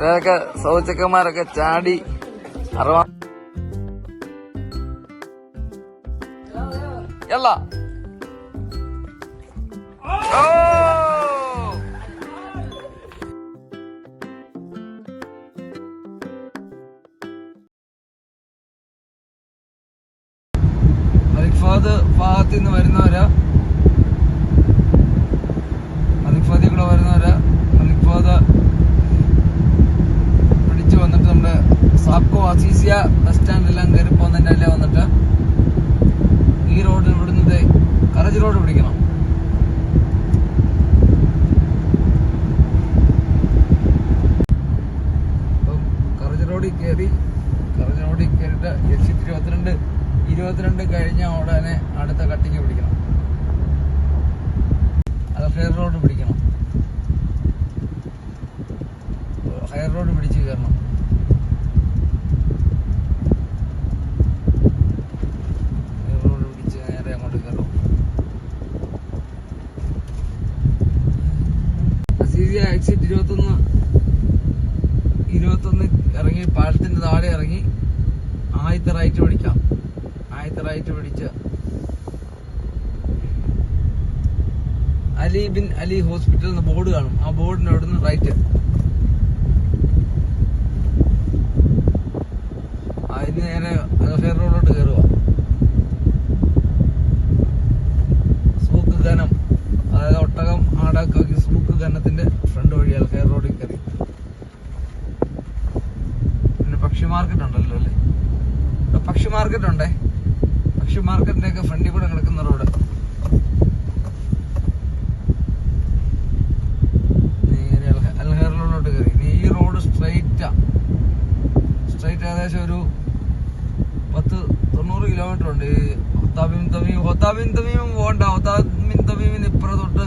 ഇവരൊക്കെ സൗചക്കന്മാരൊക്കെ ചാടി അറിവാ എല്ല ഭാഗത്ത് നിന്ന് വരുന്നവരാ. സാപ്കോ അസീസിയ ബസ് സ്റ്റാൻഡിലെല്ലാം കയറി പോകുന്നതിന്റെ അല്ലേ വന്നിട്ട് ഈ റോഡിൽ ഇവിടുന്ന് കറജ് റോഡ് പിടിക്കണം അപ്പം കറജ് റോഡിൽ കയറി കറജ് റോഡിൽ കയറിയിട്ട് എക്സിറ്റ് ഇരുപത്തിരണ്ട് ഇരുപത്തിരണ്ട് കഴിഞ്ഞ ഉടനെ അടുത്ത കട്ടിങ് പിടിക്കണം അത് ഹെയർ റോഡ് പിടിക്കണം ഹെയർ റോഡ് പിടിച്ച് കയറണം ഹെയർ റോഡ് പിടിച്ച് നേരെ അങ്ങോട്ട് കയറും അസീസിയ എക്സിറ്റ് ഇരുപത്തൊന്ന് ഇരുപത്തൊന്ന് ഇറങ്ങി പാലത്തിന്റെ താഴെ ഇറങ്ങി ആദ്യത്തെ റൈറ്റ് പിടിക്കാം. ആദ്യത്തെ റൈറ്റ് പിടിച്ച്. അലി ബിൻ അലി ഹോസ്പിറ്റൽ എന്ന ബോർഡ് കാണും. ആ ബോർഡിന്റെ അവിടെ നിന്ന് റൈറ്റ് അതിന് നേരെ റോഡിലോട്ട് കയറുക മാർക്കറ്റ് ഉണ്ടല്ലോ അല്ലേ? പക്ഷി മാർക്കറ്റ് ഉണ്ടേ? പക്ഷി മാർക്കറ്റിന്റെ ഒക്കെ ഫ്രണ്ടിൽ കൂടെ കിടക്കുന്ന റോഡ് നേരെ അൽ- അൽ ഹെയർ കയറി. ഇനി ഈ റോഡ് സ്ട്രൈറ്റാ സ്ട്രൈറ്റ് ഏകദേശം ഒരു പത്ത് തൊണ്ണൂറ് കിലോമീറ്റർ ഉണ്ട്. ഈ ഹൊത്താബിൻ തമീം ഹൊത്താബിൻ തമീമും പോകണ്ട. ഹൊത്താബിൻ തമീമിന് ഇപ്പുറത്തോട്ട്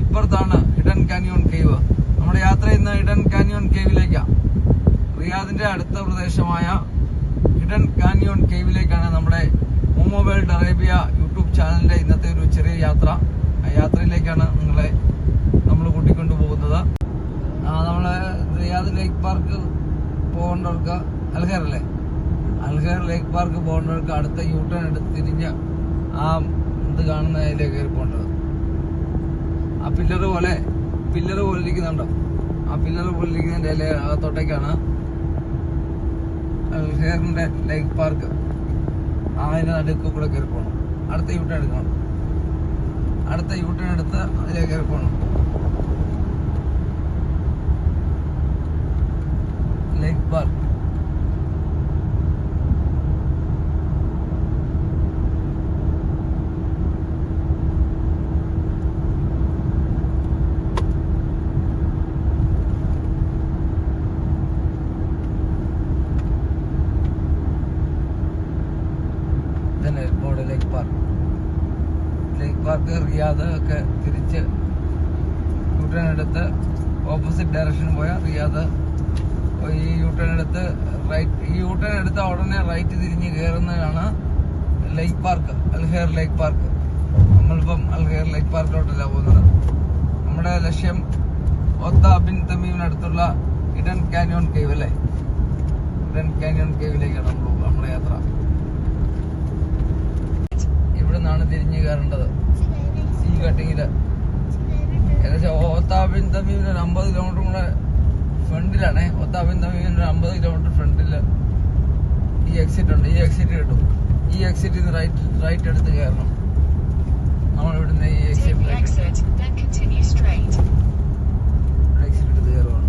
ഇപ്പുറത്താണ് ഹിഡൻ കാനിയോൺ കേവ് നമ്മുടെ യാത്ര ഇന്ന് ഹിഡൻ കാനിയോൺ കേവിലേക്കാണ് റിയാദിന്റെ അടുത്ത പ്രദേശമായ ഹിഡൻ കാനിയോൺ കേവിലേക്കാണ് നമ്മുടെ മോമോ വേൾഡ് അറേബ്യ യൂട്യൂബ് ചാനലിന്റെ ഇന്നത്തെ ഒരു ചെറിയ യാത്ര. ആ യാത്രയിലേക്കാണ് നിങ്ങളെ നമ്മൾ കൂട്ടിക്കൊണ്ടു പോകുന്നത്. നമ്മൾ റിയാദ് ലേക്ക് പാർക്ക് പോകേണ്ടവർക്ക് അൽഹേർ അല്ലേ? അൽഹേർ ലേക്ക് പാർക്ക് പോകേണ്ടവർക്ക് അടുത്ത യൂട്ടേൺ എടുത്ത് തിരിഞ്ഞ് ആ ഇത് കാണുന്ന അതിലേക്ക് കയറി പോകേണ്ടത്. ആ പില്ലർ പോലെ പില്ലർ പോലെ ഇരിക്കുന്നുണ്ടോ. ആ പില്ലർ പോലെ ഇല അകത്തോട്ടേക്കാണ് അൽഹേറിന്റെ ലേക്ക് പാർക്ക് അതിന്റെ നടുക്ക് കൂടെ കയറി പോകണം അടുത്ത യൂട്ടേൺ എടുക്കണം. അടുത്ത യൂട്ടേൺ എടുത്ത് അതിലേക്ക് കയറി പോകണം ലേക്ക് പാർക്ക് തന്നെ board lake park park Riyadh ഒക്കെ തിരിച്ച് യൂട്ടേൺ എടുത്ത് ഓപ്പോസിറ്റ് ഡയറക്ഷൻ പോയ റിയാദ്. ഈ യൂട്ടേൺ എടുത്ത് റൈറ്റ് ഈ യൂട്ടേൺ എടുത്ത ഉടനെ റൈറ്റ് തിരിഞ്ഞ് കയറുന്നതാണ് ലേക്ക് പാർക്ക് അൽഹെയർ ലേക്ക് പാർക്ക് നമ്മളിപ്പം അൽഹെയർ ലേക്ക് പാർക്കിലോട്ടല്ല പോകുന്നത്. നമ്മുടെ ലക്ഷ്യം ഒത്ത അബിൻ തമീമിനടുത്തുള്ള ഇഡൻ കാനിയോൺ കേവ് അല്ലേ? ഇഡൻ കാനിയോൺ കേവിലേക്കാണ് നമ്മൾ നമ്മുടെ യാത്ര. ഇവിടെ നിന്നാണ് തിരിഞ്ഞ് കയറേണ്ടത്. ഈ കട്ടിങ്ങിൽ ഏകദേശം ഓത്താബിൻ തമീമിന് ഒരു അമ്പത് കിലോമീറ്റർ കൂടെ ഫ്രണ്ടിലാണേ. ഒത്താബിൻ തമീമിന് ഒരു അമ്പത് കിലോമീറ്റർ ഫ്രണ്ടിൽ ഈ എക്സിറ്റ് ഉണ്ട്. ഈ എക്സിറ്റ് കിട്ടും. ഈ എക്സിറ്റിൽ നിന്ന് റൈറ്റ് റൈറ്റ് എടുത്ത് കയറണം. നമ്മൾ ഇവിടുന്ന് ഈ എക്സിറ്റ്. എക്സിറ്റ് എടുത്ത് കയറുവാണ്.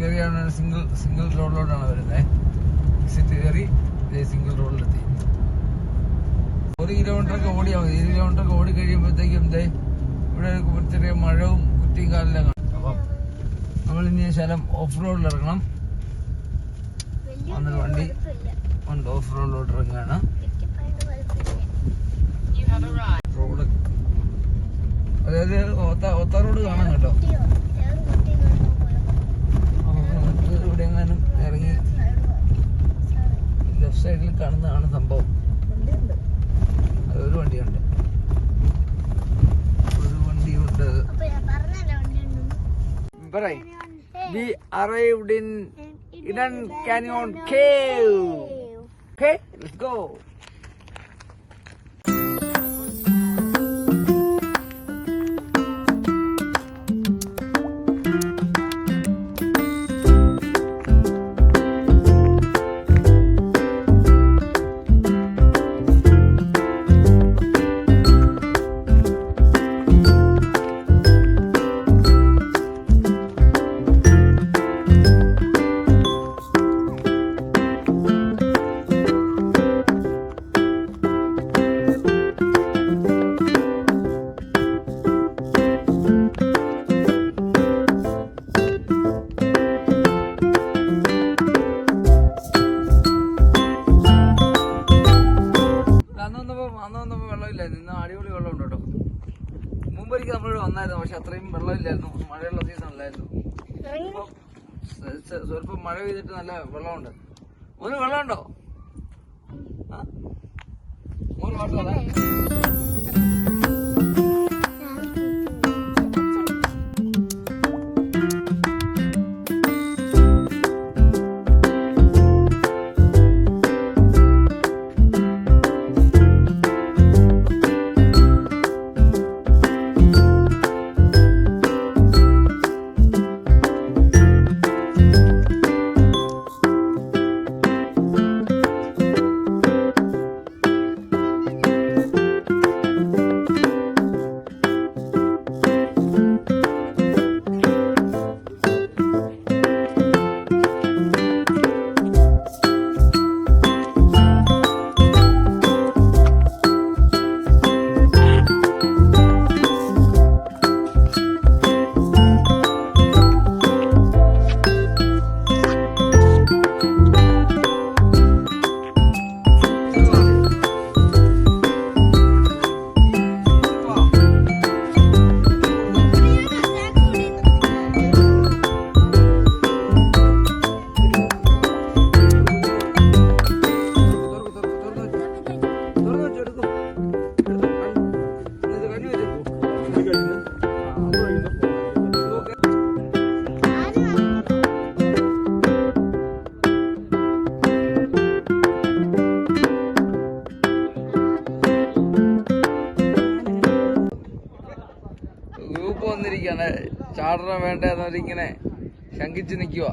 കയറിയാണ് സിംഗിൾ സിംഗിൾ റോഡിലോട്ടാണ് വരുന്നത് എക്സിറ്റ് കയറി സിംഗിൾ റോഡിലെത്തി ഒരു കിലോമീറ്റർ ഒക്കെ ഓടിയാൽ മതി. ഒരു കിലോമീറ്റർ ഒക്കെ ഓടി കഴിയുമ്പോഴത്തേക്കും എന്തേ ഇവിടെ ചെറിയ മഴവും കുറ്റിയും കാലെല്ലാം കാണും. അപ്പം നമ്മൾ ഇനി ശലം ഓഫ് റോഡിൽ ഇറങ്ങണം. വന്നൊരു വണ്ടി ഉണ്ട് ഓഫ് റോഡിലോട്ട് ഇറങ്ങുകയാണ് റോഡ് അതായത് ഒത്ത ഒത്ത റോഡ് കാണാൻ കേട്ടോ നമുക്ക് ഇവിടെ എങ്ങാനും ഇറങ്ങി ലെഫ്റ്റ് സൈഡിൽ കാണുന്നതാണ് സംഭവം. ഒരു വണ്ടിയുണ്ട്. ഒരു വണ്ടിയുണ്ട്. പറയ് we arrived in Idan Canyon Cave. Okay, let's go. അടിപൊളി വെള്ളമുണ്ട് കേട്ടോ. മുമ്പൊരിക്കൽ നമ്മൾ വന്നായിരുന്നു പക്ഷെ അത്രയും വെള്ളമില്ലായിരുന്നു. മഴയുള്ള സീസൺ അല്ലായിരുന്നു. സ്വല്പം മഴ പെയ്തിട്ട് നല്ല വെള്ളമുണ്ട്. മോന് വെള്ളമുണ്ടോ? ആ? മോന് വാട്ടർ വന്നിരിക്കാണ് ചാടണ വേണ്ടതെന്നവരിങ്ങനെ ശങ്കിച്ചു നിൽക്കുക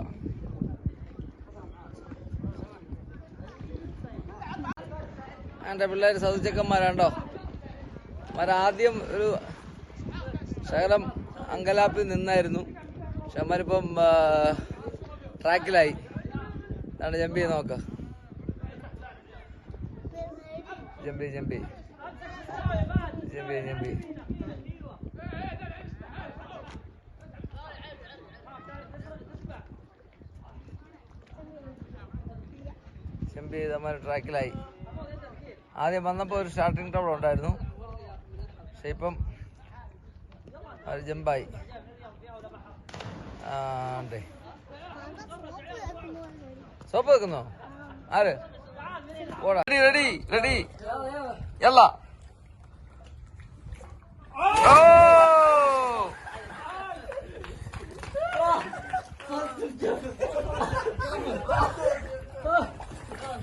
എന്റെ പിള്ളേർ സതുച്ചക്കന്മാരാണ്ടോ ആദ്യം ഒരു ശകലം അങ്കലാപ്പിൽ നിന്നായിരുന്നു. പക്ഷെ അമ്മരിപ്പം ട്രാക്കിലായി. അതാണ് ജമ്പി നോക്ക. ജമ്പി ജമ്പി. ജമ്പി ജമ്പി. ഷൂട്ട് ചെയ്ത് അമ്മ ട്രാക്കിലായി ആദ്യം വന്നപ്പോൾ ഒരു സ്റ്റാർട്ടിങ് ട്രബിൾ ഉണ്ടായിരുന്നു. പക്ഷെ ഇപ്പം അത് ജമ്പായി അതെ. സോപ്പ് വെക്കുന്നോ? ആര്? റെഡി റെഡി റെഡി എല്ല ഓ!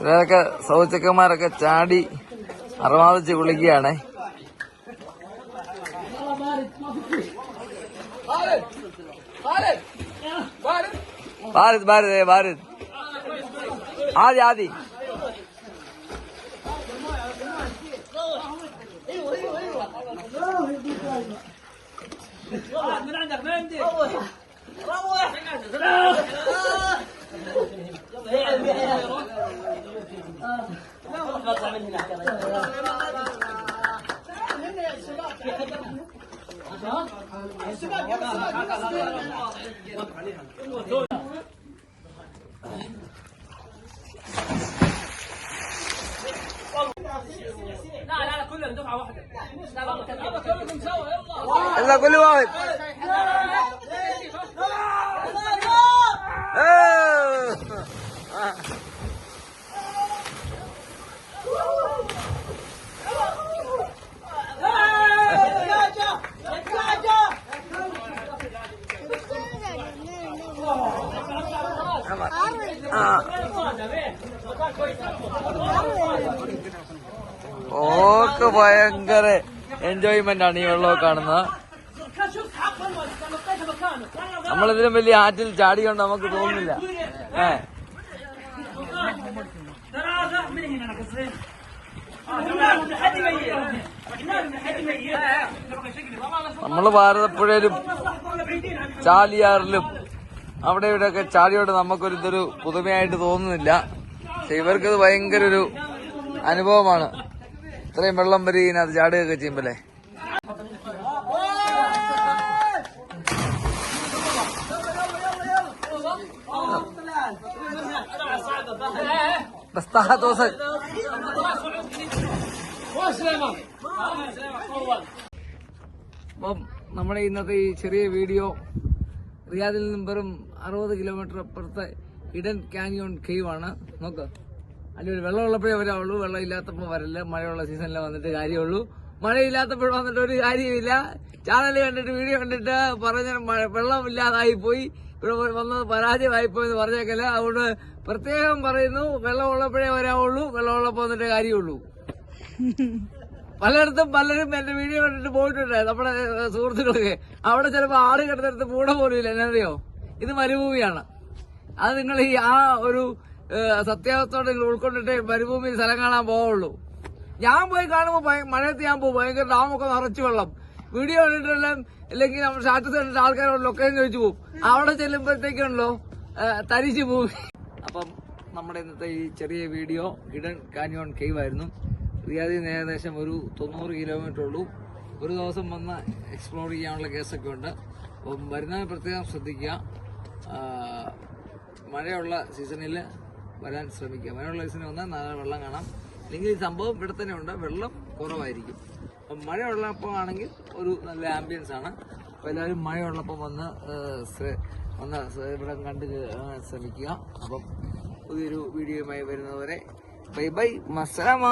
ഇവരൊക്കെ സൗചക്കന്മാരൊക്കെ ചാടി അറമാതിച്ച് കുളിക്കുകയാണേ Khalid! Khalid! भारत भारत है भारत आदि आदि। يلا يلا كل واحد إيه. ആ. ഓക്ക് ഭയങ്കര എൻജോയ്മെന്റ് ആണ് ഈ വെള്ളമൊക്കെ കാണുന്നത് നമ്മളിതിലും വലിയ ആറ്റിൽ ചാടിയോണ്ട് നമുക്ക് തോന്നുന്നില്ല. നമ്മൾ ഭാരതപ്പുഴയിലും ചാലിയാറിലും അവിടെ ഇവിടെയൊക്കെ ചാടിയോട്ട് നമുക്കൊരു ഇതൊരു പുതുമയായിട്ട് തോന്നുന്നില്ല. പക്ഷെ ഇവർക്കത് ഭയങ്കര ഒരു അനുഭവമാണ്. ഇത്രയും വെള്ളം വരികയും അത് ചാടുകയൊക്കെ ചെയ്യുമ്പോഴേ بس طاحت وصل അപ്പം നമ്മുടെ ഇന്നത്തെ ഈ ചെറിയ വീഡിയോ റിയാദിൽ നിന്നും വെറും അറുപത് കിലോമീറ്റർ അപ്പുറത്തെ ഇഡൻ കാനിയോൺ കേവ് ആണ് നോക്ക് അതിൽ ഒരു വെള്ളമുള്ളപ്പോഴേ വരാവുള്ളൂ വെള്ളം ഇല്ലാത്തപ്പോൾ വരില്ല മഴയുള്ള സീസണിൽ വന്നിട്ട് കാര്യമുള്ളൂ മഴയില്ലാത്തപ്പോൾ വന്നിട്ട് ഒരു കാര്യമില്ല ചാനൽ കണ്ടിട്ട് വീഡിയോ കണ്ടിട്ട് പറഞ്ഞ മഴ വെള്ളമില്ലാതായി പോയി ഇവിടെ വന്നത് പരാജയമായിപ്പോ എന്ന് പറഞ്ഞേക്കല്ല. അതുകൊണ്ട് പ്രത്യേകം പറയുന്നു വെള്ളമുള്ളപ്പോഴേ വരാവുള്ളൂ വെള്ളമുള്ളപ്പോൾ വന്നിട്ട് കാര്യമുള്ളൂ. പലയിടത്തും പലരും എന്റെ വീഡിയോ കണ്ടിട്ട് പോയിട്ടുണ്ട് നമ്മുടെ സുഹൃത്തുക്കളൊക്കെ. അവിടെ ചിലപ്പോ ആട് കിടന്നിടത്ത് മൂട പോലും എന്നറിയോ? ഇത് മരുഭൂമിയാണ്. അത് നിങ്ങൾ ഈ ആ ഒരു സത്യാവസ്ഥയോടെ നിങ്ങൾ ഉൾക്കൊണ്ടിട്ട് മരുഭൂമി സ്ഥലം കാണാൻ പോവുള്ളൂ. ഞാൻ പോയി കാണുമ്പോൾ മഴയത്ത് ഞാൻ പോകും ഭയങ്കര ഡാമൊക്കെ നിറച്ചു വെള്ളം. വീഡിയോ കണ്ടിട്ടെല്ലാം അല്ലെങ്കിൽ നമ്മൾ സ്റ്റാറ്റസ് കണ്ടിട്ട് ആൾക്കാരോട് ലൊക്കേഷൻ ചോദിച്ചു പോകും അവിടെ ചെല്ലുമ്പോഴത്തേക്കുണ്ടല്ലോ തരിച്ചു പോകും അപ്പം നമ്മുടെ ഇന്നത്തെ ഈ ചെറിയ വീഡിയോ ഹിഡൻ കാനിയോൺ കേവ് ആയിരുന്നു. റിയാദിൽ നിന്ന് ഏകദേശം ഒരു തൊണ്ണൂറ് കിലോമീറ്റർ ഉള്ളൂ. ഒരു ദിവസം വന്ന് എക്സ്പ്ലോർ ചെയ്യാനുള്ള കേസൊക്കെ ഉണ്ട്. അപ്പം വരുന്നതിന് പ്രത്യേകം ശ്രദ്ധിക്കുക. മഴയുള്ള സീസണിൽ വരാൻ ശ്രമിക്കുക. മഴയുള്ള സീസണിൽ വന്നാൽ നല്ല വെള്ളം കാണാം. അല്ലെങ്കിൽ ഈ സംഭവം ഇവിടെ തന്നെ ഉണ്ട്. വെള്ളം കുറവായിരിക്കും. അപ്പം മഴയുള്ളപ്പോൾ ആണെങ്കിൽ ഒരു നല്ല ആംബിയൻസ് ആണ്. അപ്പോൾ എല്ലാവരും മഴയുള്ളപ്പോൾ വന്ന് വന്ന് ഇവിടെ കണ്ട് ശ്രമിക്കുക. അപ്പം പുതിയൊരു വീഡിയോയുമായി വരുന്നവരെ ബൈ ബൈ. മസലാമ